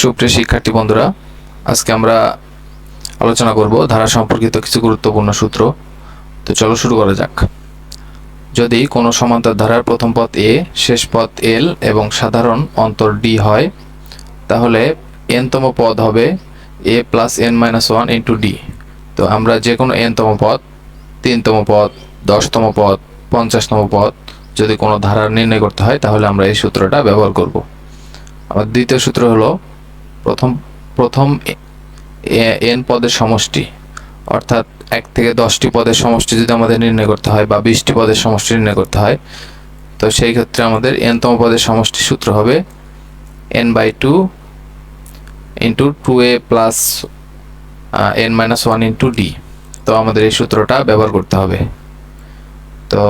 সুপ্রিয় শিক্ষার্থী বন্ধুরা, আজকে আমরা আলোচনা করব ধারা সম্পর্কিত কিছু গুরুত্বপূর্ণ সূত্র। তো চলো শুরু করা যাক। যদি কোনো সমান্তর ধারার প্রথম পথ এ শেষ পথ এল এবং সাধারণ অন্তর ডি হয়, তাহলে এনতম পদ হবে A plus N minus one into D তো আমরা যে কোনো এনতম পদ তিনতম পদ দশতম পদ পঞ্চাশতম পদ, যদি কোনো ধারার নির্ণয় করতে হয়, তাহলে আমরা এই সূত্রটা ব্যবহার করব। আমার দ্বিতীয় সূত্র হলো প্রথম প্রথম এন পদের সমষ্টি, অর্থাৎ এক থেকে দশটি পদের সমষ্টি যদি আমাদের নির্ণয় করতে হয় বা বিশটি পদের সমষ্টি নির্ণয় করতে হয়, তো সেই ক্ষেত্রে আমাদের এনতম পদের সমষ্টি সূত্র হবে N by two into two A plus N minus one into D. তো আমাদের এই সূত্রটা ব্যবহার করতে হবে। তো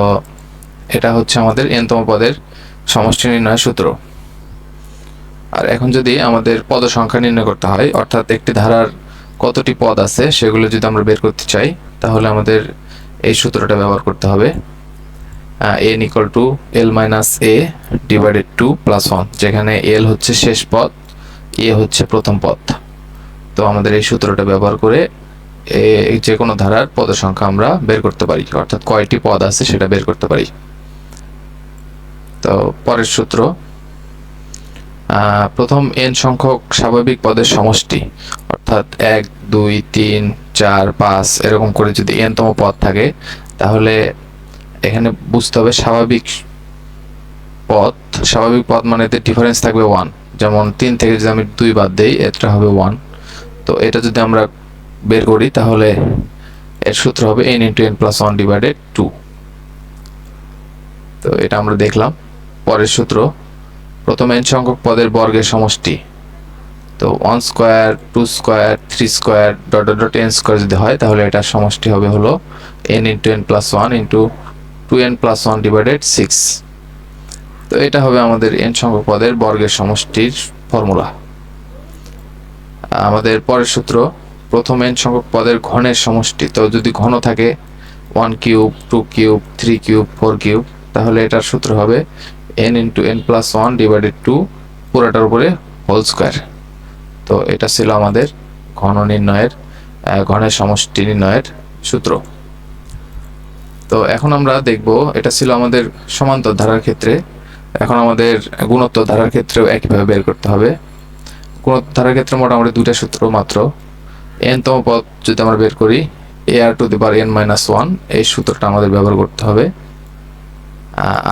এটা হচ্ছে আমাদের এনতম পদের সমষ্টি নির্ণয় সূত্র। আর এখন যদি আমাদের পদ সংখ্যা নির্ণয় করতে হয়, অর্থাৎ একটি ধারার কতটি পদ আছে সেগুলো যদি আমরা বের করতে চাই, তাহলে আমাদের এই সূত্রটা ব্যবহার করতে হবে। N equal to L minus A divided to plus one যেখানে এল হচ্ছে শেষ পদ এ হচ্ছে প্রথম পদ। তো আমাদের এই সূত্রটা ব্যবহার করে এ, যে কোনো ধারার পদ সংখ্যা আমরা বের করতে পারি, অর্থাৎ কয়টি পদ আছে সেটা বের করতে পারি। তো পরের সূত্র প্রথম এন সংখ্যক স্বাভাবিক পদের সমষ্টি, অর্থাৎ এক, দুই, তিন, চার, পাঁচ, এরকম করে যদি এন তম পদ থাকে, তাহলে এখানে বুঝতে হবে স্বাভাবিক পদ স্বাভাবিক পদ মানে এতে ডিফারেন্স থাকবে ওয়ান যেমন তিন থেকে যদি আমি দুই বাদ দেই এটা হবে ওয়ান তো এটা যদি আমরা বের করি, তাহলে এর সূত্র হবে N into N plus one divided two তো এটা আমরা দেখলাম। পরের সূত্র প্রথম এন সংখ্যক পদের বর্গের সমষ্টি। তো one square two square three square dot dot dot N square যদি হয়, তাহলে এটার সমষ্টি হবে হলো N into N plus one into two N plus one divided six তো এটা হবে আমাদের এন সংখ্যক পদের বর্গের সমষ্টির ফর্মুলা। আমাদের পরের সূত্র, প্রথম এন সংখ্যক পদের ঘনের সমষ্টি। তো যদি ঘন থাকে one cube two cube three cube four cube তাহলে এটার সূত্র হবে N into N plus one divided two পুরোটার উপরে হোল স্কোয়ার তো এটা ছিল আমাদের ঘন নির্ণয়ের ঘনের সমষ্টি নির্ণয়ের সূত্র। তো এখন আমরা দেখব, এটা ছিল আমাদের সমান্তর ধারার ক্ষেত্রে। এখন আমাদের গুণোত্তর ধারার ক্ষেত্রেও একইভাবে বের করতে হবে। গুণোত্তর ধারার ক্ষেত্রে মোটামুটি দুইটা সূত্র মাত্র। এন তম পদ যদি আমরা বের করি A R to the power N minus one এই সূত্রটা আমাদের ব্যবহার করতে হবে।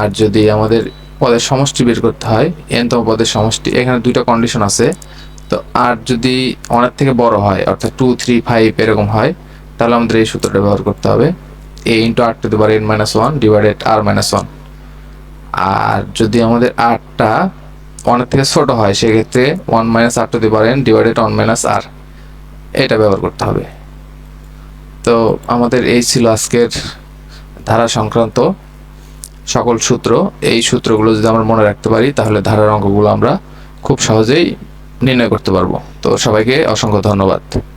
আর যদি আমাদের পদের সমষ্টি বের করতে হয় এন তম পদের সমষ্টি, এখানে দুইটা কন্ডিশন আছে। তো আর যদি অনেক থেকে বড় হয়, অর্থাৎ টু থ্রি ফাইভ এরকম হয়, তাহলে আমাদের এই সূত্রটা ব্যবহার করতে হবে। A into R to the N minus one divided R minus one আর যদি আমাদের আরটা অনেক থেকে ছোট হয়, সেক্ষেত্রে one minus R to the N divided one minus R এটা ব্যবহার করতে হবে। তো আমাদের এই ছিল আজকের ধারা সংক্রান্ত। সকল সূত্র, এই সূত্রগুলো যদি আমরা মনে রাখতে পারি, তাহলে ধারার অঙ্কগুলো আমরা খুব সহজেই নির্ণয় করতে পারব। তো সবাইকে অসংখ্য ধন্যবাদ।